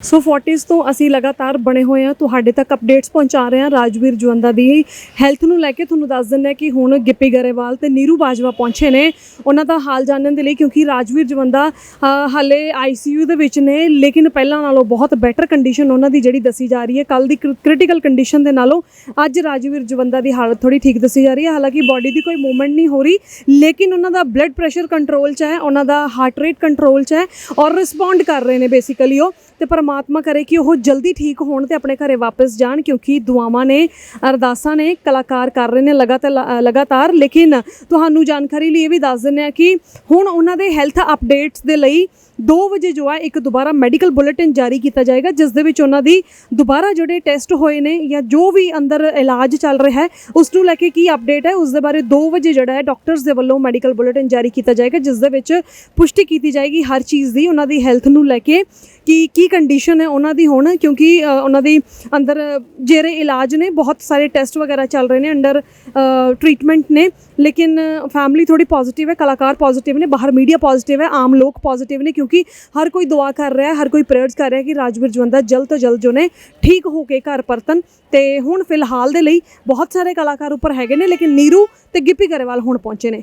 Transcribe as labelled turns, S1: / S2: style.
S1: ਸੋ 40s ਤੋਂ ਅਸੀਂ ਲਗਾਤਾਰ ਬਣੇ ਹੋਏ ਆ ਤੁਹਾਡੇ ਤੱਕ ਅਪਡੇਟਸ ਪਹੁੰਚਾ ਰਹੇ ਹਾਂ ਰਾਜਵੀਰ ਜਵੰਦਾ ਦੀ ਹੈਲਥ ਨੂੰ ਲੈ ਕੇ। ਤੁਹਾਨੂੰ ਦੱਸ ਦਿੰਦੇ ਹਾਂ ਕਿ ਹੁਣ ਗਿੱਪੀ ਗਰੇਵਾਲ ਤੇ ਨੀਰੂ ਬਾਜਵਾ ਪਹੁੰਚੇ ਨੇ। ਉਹਨਾਂ ਦਾ ਹਾਲ ਜਾਣਨ ਦੇ ਲਈ ਕਿਉਂਕਿ ਰਾਜਵੀਰ ਜਵੰਦਾ ਅ, ਹਾਲੇ ਆਈਸੀਯੂ ਦੇ ਵਿੱਚ ਨੇ। ਲੇਕਿਨ ਪਹਿਲਾਂ ਨਾਲੋਂ ਬਹੁਤ ਬੈਟਰ ਕੰਡੀਸ਼ਨ ਉਹਨਾਂ ਦੀ ਜਿਹੜੀ ਦੱਸੀ ਜਾ ਰਹੀ ਹੈ। ਕੱਲ ਦੀ ਕ੍ਰਿਟੀਕਲ ਕੰਡੀਸ਼ਨ ਦੇ ਨਾਲੋਂ ਅੱਜ ਰਾਜਵੀਰ ਜਵੰਦਾ ਦੀ ਹਾਲਤ ਥੋੜੀ ਠੀਕ ਦੱਸੀ ਜਾ ਰਹੀ ਹੈ। ਹਾਲਾਂਕਿ ਬਾਡੀ ਦੀ ਕੋਈ ਮੂਵਮੈਂਟ ਨਹੀਂ ਹੋ ਰਹੀ ਲੇਕਿਨ ਉਹਨਾਂ ਦਾ ਬਲੱਡ ਪ੍ਰੈਸ਼ਰ ਕੰਟਰੋਲ 'ਚ ਹੈ ਉਹਨਾਂ ਦਾ ਹਾਰਟ ਰੇਟ ਕੰਟਰੋਲ 'ਚ ਹੈ ਔਰ ਰਿਸਪੌਂਡ ਕਰ ਰਹੇ ਨੇ ਬੇਸਿਕਲੀ ਉਹ। ਤੇ ਪਰਮਾਤਮਾ ਕਰੇ ਕਿ ਉਹ ਜਲਦੀ ਠੀਕ ਹੋਣ ਤੇ ਆਪਣੇ ਘਰੇ ਵਾਪਸ ਜਾਣ, ਕਿਉਂਕਿ ਦੁਆਵਾਂ ਨੇ, ਅਰਦਾਸਾਂ ਨੇ ਕਲਾਕਾਰ ਕਰ ਰਹੇ ਨੇ ਲਗਾਤਾਰ ਲਗਾਤਾਰ। ਲੇਕਿਨ ਤੁਹਾਨੂੰ ਜਾਣਕਾਰੀ ਲਈ ਇਹ ਵੀ ਦੱਸ ਦਿੰਦੇ ਆ ਕਿ ਹੁਣ ਉਹਨਾਂ ਦੇ ਹੈਲਥ ਅਪਡੇਟਸ ਦੇ ਲਈ 2 ਵਜੇ ਜੋ ਹੈ ਇੱਕ ਦੁਬਾਰਾ ਮੈਡੀਕਲ ਬੁਲੇਟਿਨ ਜਾਰੀ ਕੀਤਾ ਜਾਏਗਾ, ਜਿਸ ਦੇ ਵਿੱਚ ਉਹਨਾਂ ਦੀ ਦੁਬਾਰਾ ਜਿਹੜੇ ਟੈਸਟ ਹੋਏ ਨੇ ਜਾਂ ਜੋ ਵੀ ਅੰਦਰ ਇਲਾਜ ਚੱਲ ਰਿਹਾ ਹੈ, ਉਸ ਨੂੰ ਲੈ ਕੇ ਕੀ ਅਪਡੇਟ ਹੈ, ਉਸ ਦੇ ਬਾਰੇ 2 ਵਜੇ ਜਿਹੜਾ ਹੈ ਡਾਕਟਰਸ ਦੇ ਵੱਲੋਂ ਮੈਡੀਕਲ ਬੁਲੇਟਿਨ ਜਾਰੀ ਕੀਤਾ ਜਾਏਗਾ, ਜਿਸ ਦੇ ਵਿੱਚ ਪੁਸ਼ਟੀ ਕੀਤੀ ਜਾਏਗੀ ਹਰ ਚੀਜ਼ ਦੀ ਉਹਨਾਂ ਦੀ ਹੈਲਥ ਨੂੰ ਲੈ ਕੇ। ਕਿ, ਕੀ ਕੰਡੀਸ਼ਨ ਹੈ ਉਹਨਾਂ ਦੀ ਹੁਣ? ਕਿਉਂਕਿ ਉਹਨਾਂ ਦੀ ਅੰਦਰ ਜਿਹੜੇ ਇਲਾਜ ਨੇ, ਬਹੁਤ ਸਾਰੇ ਟੈਸਟ ਵਗੈਰਾ ਚੱਲ ਰਹੇ ਨੇ ਅੰਡਰ ਟ੍ਰੀਟਮੈਂਟ ਨੇ। ਲੇਕਿਨ ਫੈਮਿਲੀ ਥੋੜੀ ਪੋਜ਼ਿਟਿਵ ਹੈ, ਕਲਾਕਾਰ ਪੋਜ਼ਿਟਿਵ ਨੇ, ਬਾਹਰ ਮੀਡੀਆ ਪੋਜ਼ਿਟਿਵ ਹੈ, ਆਮ ਲੋਕ ਪੋਜ਼ਿਟਿਵ ਨੇ, ਕਿਉਂਕਿ ਹਰ ਕੋਈ ਦੁਆ ਕਰ ਰਿਹਾ ਹੈ, ਹਰ ਕੋਈ ਪ੍ਰੇਅਰਸ ਕਰ ਰਿਹਾ ਕਿ ਰਾਜਵੀਰ ਜਵੰਦਾ ਜਲਦ ਤੋਂ ਜਲਦ ਜੋ ਨੇ, ਠੀਕ ਹੋ ਕੇ ਘਰ ਪਰਤਨ ਤੇ ਹੁਣ ਫਿਲਹਾਲ ਦੇ ਲਈ ਬਹੁਤ ਸਾਰੇ ਕਲਾਕਾਰ ਉੱਪਰ ਹੈਗੇ ਨੇ, ਲੇਕਿਨ ਨੀਰੂ ਤੇ ਗਿੱਪੀ ਗਰੇਵਾਲ ਹੁਣ ਪਹੁੰਚੇ ਨੇ।